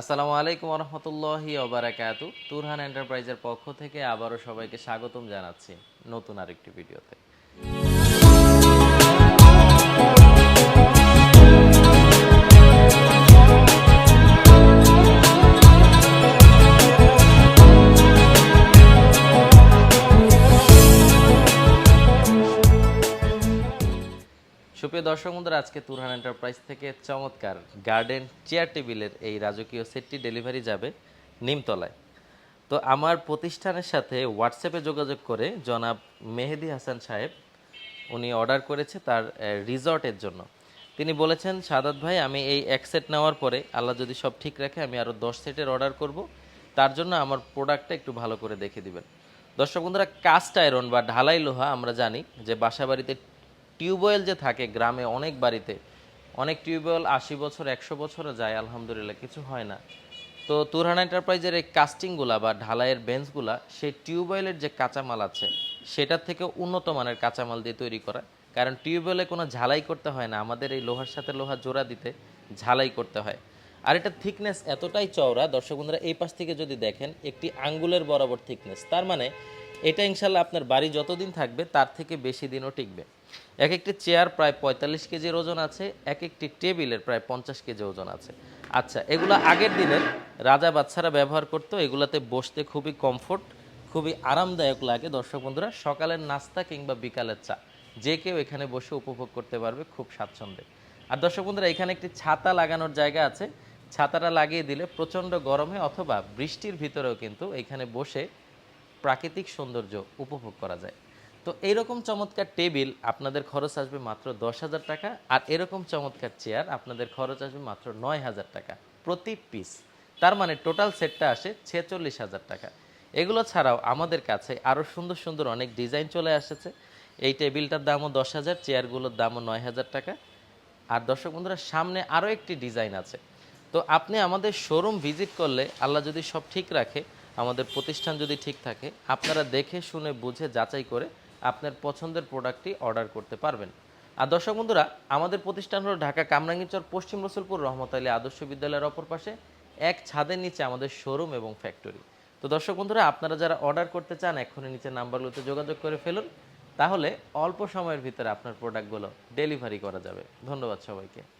আসসালামু আলাইকুম রহমতুল্লাহি ওবারাকাতু। তুরহান এন্টারপ্রাইজের পক্ষ থেকে আবারও সবাইকে স্বাগতম জানাচ্ছি নতুন আরেকটি ভিডিওতে। সুপ্রিয় দর্শক বন্ধুরা, আজকে তুরহান এন্টারপ্রাইজ থেকে চমৎকার গার্ডেন চেয়ার টেবিলের এই রাজকীয় সেটটি ডেলিভারি যাবে নিমতলায়। তো আমার প্রতিষ্ঠানের সাথে হোয়াটসঅ্যাপে যোগাযোগ করে জনাব মেহেদি হাসান সাহেব, উনি অর্ডার করেছে তার রিসর্টের জন্য। তিনি বলেছেন, সাদাত ভাই, আমি এই এক সেট নেওয়ার পরে আল্লাহ যদি সব ঠিক রাখে, আমি আরও দশ সেটের অর্ডার করব। তার জন্য আমার প্রোডাক্টটা একটু ভালো করে দেখে দিবেন। দর্শক বন্ধুরা, কাস্ট আয়রন বা ঢালাই লোহা আমরা জানি যে বাসা বাড়িতে টিউবওয়েল যে থাকে গ্রামে অনেক বাড়িতে, অনেক টিউবওয়েল আশি বছর, একশো বছরও যায়, আলহামদুলিল্লাহ, কিছু হয় না। তো তুরহান এন্টারপ্রাইজের এই কাস্টিংগুলা বা ঢালাইয়ের বেঞ্চগুলা সেই টিউবওয়েলের যে কাঁচামাল আছে, সেটার থেকে উন্নত মানের কাঁচামাল দিয়ে তৈরি করা। কারণ টিউবওয়েলে কোনো ঝালাই করতে হয় না, আমাদের এই লোহার সাথে লোহা জোড়া দিতে ঝালাই করতে হয়। আর এটা থিকনেস এতটাই চওড়া, দর্শক বন্ধুরা, এই পাশ থেকে যদি দেখেন, একটি আঙ্গুলের বরাবর থিকনেস তার মানে এটা ইনশাল্লাহ আপনার বাড়ি যতদিন থাকবে, তার থেকে বেশি দিনও টিকবে। এক একটি চেয়ার প্রায় পঁয়তাল্লিশ কেজির ওজন আছে এক একটি টেবিলের প্রায় পঞ্চাশ কেজি ওজন আছে। আচ্ছা এগুলো আগের দিনের রাজা বাচ্চারা ব্যবহার করতো, এগুলাতে বসতে খুবই কমফোর্ট খুবই আরামদায়ক লাগে। দর্শক বন্ধুরা, সকালের নাস্তা কিংবা বিকালের চা, যে কেউ এখানে বসে উপভোগ করতে পারবে খুব স্বাচ্ছন্দ্যে। আর দর্শক বন্ধুরা, এখানে একটি ছাতা লাগানোর জায়গা আছে। ছাতাটা লাগিয়ে দিলে প্রচণ্ড গরমে অথবা বৃষ্টির ভিতরেও কিন্তু এখানে বসে প্রাকৃতিক সৌন্দর্য উপভোগ করা যায়। তো এইরকম চমৎকার টেবিল আপনাদের খরচ আসবে মাত্র দশ হাজার টাকা আর এরকম চমৎকার চেয়ার আপনাদের খরচ আসবে মাত্র নয় হাজার টাকা প্রতি পিস। তার মানে টোটাল সেটটা আসে ছেচল্লিশ হাজার টাকা। এগুলো ছাড়াও আমাদের কাছে আরও সুন্দর সুন্দর অনেক ডিজাইন চলে এসেছে এই টেবিলটার দামও দশ হাজার, চেয়ারগুলোর দামও নয় হাজার টাকা। আর দর্শক বন্ধুরা, সামনে আরও একটি ডিজাইন আছে। তো আপনি আমাদের শোরুম ভিজিট করলে আল্লাহ যদি সব ঠিক রাখে, আমাদের প্রতিষ্ঠান যদি ঠিক থাকে, আপনারা দেখে শুনে বুঝে যাচাই করে আপনার পছন্দের প্রোডাক্টটি অর্ডার করতে পারবেন। আর দর্শক বন্ধুরা, আমাদের প্রতিষ্ঠান হলো ঢাকা কামরাঙ্গীচর পশ্চিম রসুলপুর, রহমত আলী আদর্শ বিদ্যালয়ের অপর পাশে, এক ছাদের নিচে আমাদের শোরুম এবং ফ্যাক্টরি। তো দর্শক বন্ধুরা, আপনারা যারা অর্ডার করতে চান এক্ষুনি নিচে নাম্বারগুলোতে যোগাযোগ করে ফেলুন। তাহলে অল্প সময়ের ভিতরে আপনার প্রোডাক্টগুলো ডেলিভারি করা যাবে। ধন্যবাদ সবাইকে।